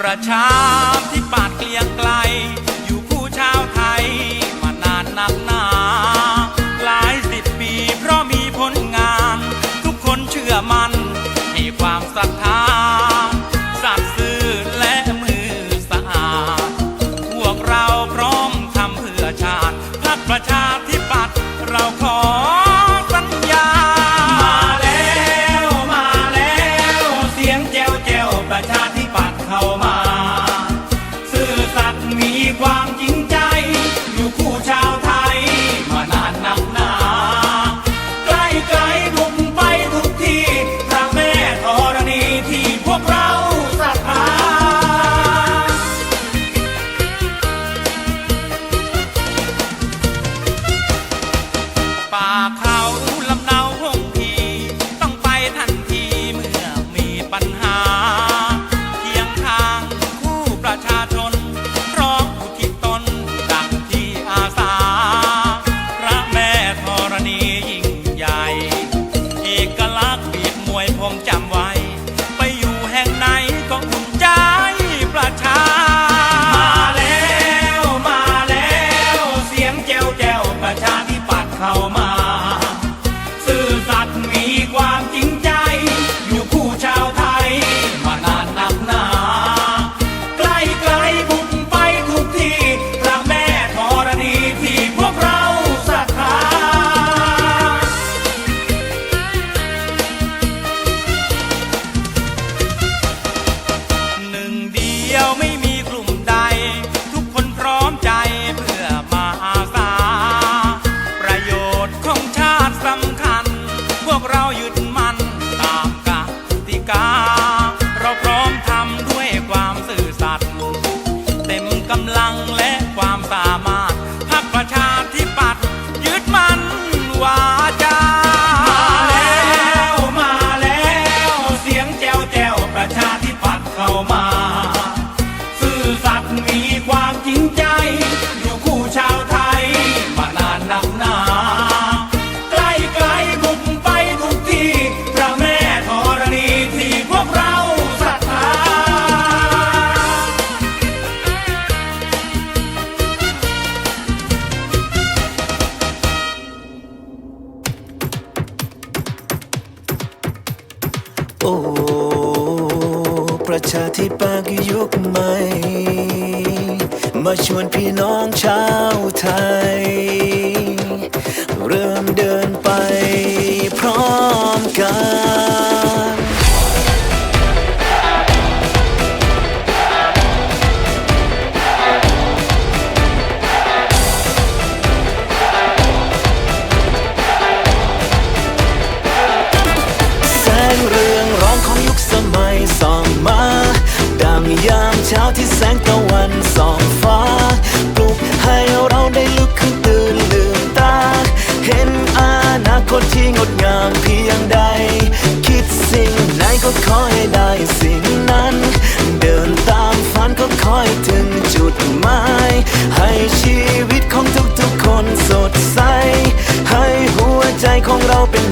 ประชาที่ปาดเกลียงไกล อยู่คู่ชาวไทย มานานนักหนา หลายสิบปีเพราะมีผลงาน ทุกคนเชื่อมันให้ความศรัทธาสัตย์ซื่อและมือสะอาด พวกเราพร้อมทำเพื่อชาติพักประชา ประชาธิปัตย์ยุคใหม่ มาชวนพี่น้องชาวไทย เริ่มเดินไปพร้อมกัน ส่องมาดังยามเช้าที่แสงตะวันส่องฟ้า ปลุกให้เราได้ลุกขึ้นตื่นลืมตา เห็นอนาคตที่งดงามเพียงใด คิดสิ่งไหนก็คอยได้สิ่งนั้น เดินตามฝันก็คอยถึงจุดหมาย ให้ชีวิตของทุกๆคนสดใส ให้หัวใจของเราเป็น